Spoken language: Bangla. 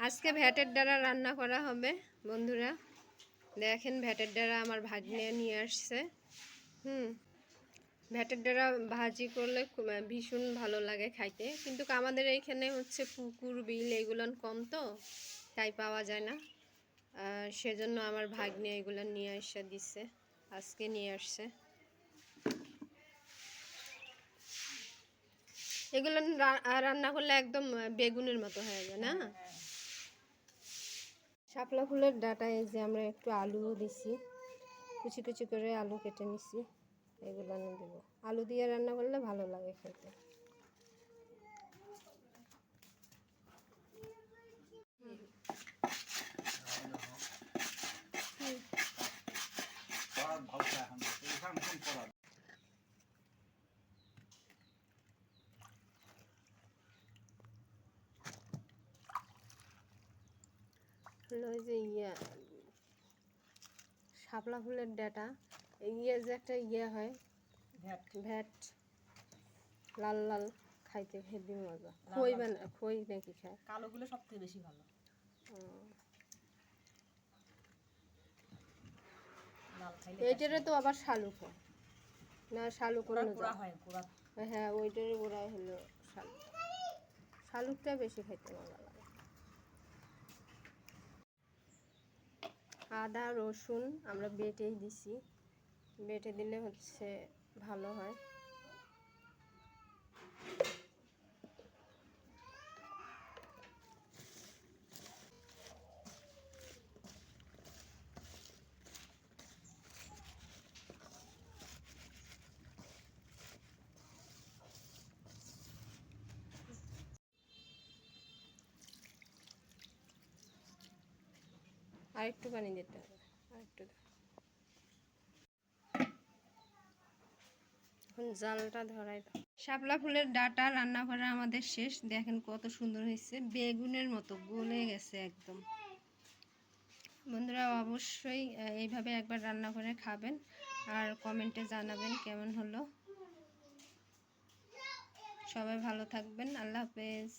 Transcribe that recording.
আজকে ভ্যাটের দ্বারা রান্না করা হবে, বন্ধুরা। দেখেন ভ্যাটের দ্বারা আমার ভাগ্নে নিয়ে আসছে। হুম, ভ্যাটের দ্বারা ভাজি করলে ভীষণ ভালো লাগে খাইতে। কিন্তু আমাদের এইখানে হচ্ছে পুকুর, বিল এগুলো কম তো, তাই পাওয়া যায় না। সেজন্য আমার ভাগ্নে এগুলো নিয়ে এসে দিচ্ছে আজকে নিয়ে আসছে। এগুলো রান্না করলে একদম বেগুনের মতো হয়ে যায় না? শাপলা ফুলের ডাটা এই যে আমরা একটু আলুও দিছি, কুচি কুচি করে আলু কেটে নিছি, এগুলো আমি দেবো। আলু দিয়ে রান্না করলে ভালো লাগে খেতে। হলো যে ইয়ে শাপলা ফুলের ডাটা। ইয়ে যে একটা ইয়ে হয় ভ্যাট। ভ্যাট। লাল লাল খাইতে হেভি মজা। খই বানা খই নাকি খায়? কালোগুলো সব থেকে বেশি ভালো। এইটারে তো আবার শালুক হয়। না শালুক হয় হ্যাঁ ওইটারই ওরাই হলো শালুক। শালুকটা বেশি খাইতে মজা লাগে। আদা রসুন আমরা বেটেই দিছি। বেটে দিলে হচ্ছে ভালো হয়। আর একটু পানি দিতে হবে আর একটু এখন জালটা ধরাই শাপলা ফুলের ডাটা রান্না করা আমাদের শেষ। দেখেন কত সুন্দর হয়েছে। বেগুনের মতো গলে গেছে একদম। বন্ধুরা, অবশ্যই এইভাবে একবার রান্না করে খাবেন আর কমেন্টে জানাবেন কেমন হলো। সবাই ভালো থাকবেন। আল্লাহ হাফেজ।